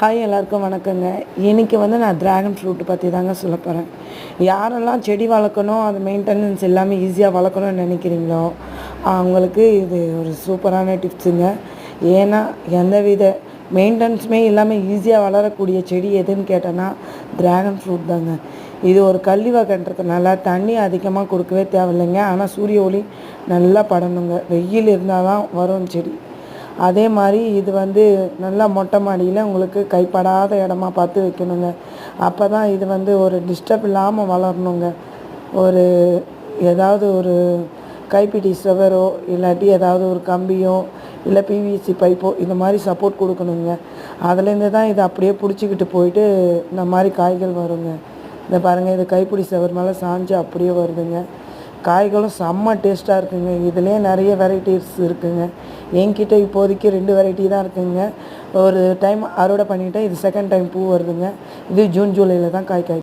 Hi எல்லாருக்கும் வணக்கங்க. இன்றைக்கி வந்து நான் டிராகன் ஃப்ரூட் பற்றி தாங்க சொல்ல போகிறேன் யாரெல்லாம் செடி வளர்க்கணும் அது மெயின்டெனன்ஸ் எல்லாமே ஈஸியாக வளர்க்கணும்னு நினைக்கிறீங்களோ அவங்களுக்கு இது ஒரு சூப்பரான டிப்ஸுங்க ஏன்னா எந்தவித மெயின்டெனன்ஸுமே இல்லாமல் ஈஸியாக வளரக்கூடிய செடி எதுன்னு கேட்டேன்னா ட்ராகன் ஃப்ரூட் தாங்க. இது ஒரு கள்ளி வகைன்றதுனால தண்ணி அதிகமாக கொடுக்கவே தேவையில்லைங்க. ஆனால் சூரிய ஒளி நல்லா படணுங்க. வெயில் இருந்தால் தான் வரும் செடி. அதே மாதிரி இது வந்து நல்லா மொட்டை மாடியில் உங்களுக்கு கைப்படாத இடமா பார்த்து வைக்கணுங்க. அப்போ தான் இது வந்து ஒரு டிஸ்டர்ப் இல்லாமல் வளரணுங்க. ஒரு ஏதாவது ஒரு கைப்பிடி சுவரோ இல்லாட்டி ஏதாவது ஒரு கம்பியோ இல்லை பிவிசி பைப்போ இந்த மாதிரி சப்போர்ட் கொடுக்கணுங்க. அதுலேருந்து தான் இது அப்படியே பிடிச்சிக்கிட்டு போயிட்டு இந்த மாதிரி காய்கள் வருங்க. இந்த பாருங்கள் இது கைப்பிடி செவர் மேலே சாஞ்சு அப்படியே வருதுங்க. காய்களும் செம்ம டேஸ்ட்டாக இருக்குங்க. இதுலேயே நிறைய வெரைட்டிஸ் இருக்குங்க. என்கிட்ட இப்போதைக்கு ரெண்டு வெரைட்டி தான் இருக்குங்க. ஒரு டைம் அறுவடை பண்ணிவிட்டேன் இது செகண்ட் டைம் பூ வருதுங்க. இது ஜூன் ஜூலையில் தான் காய் காய்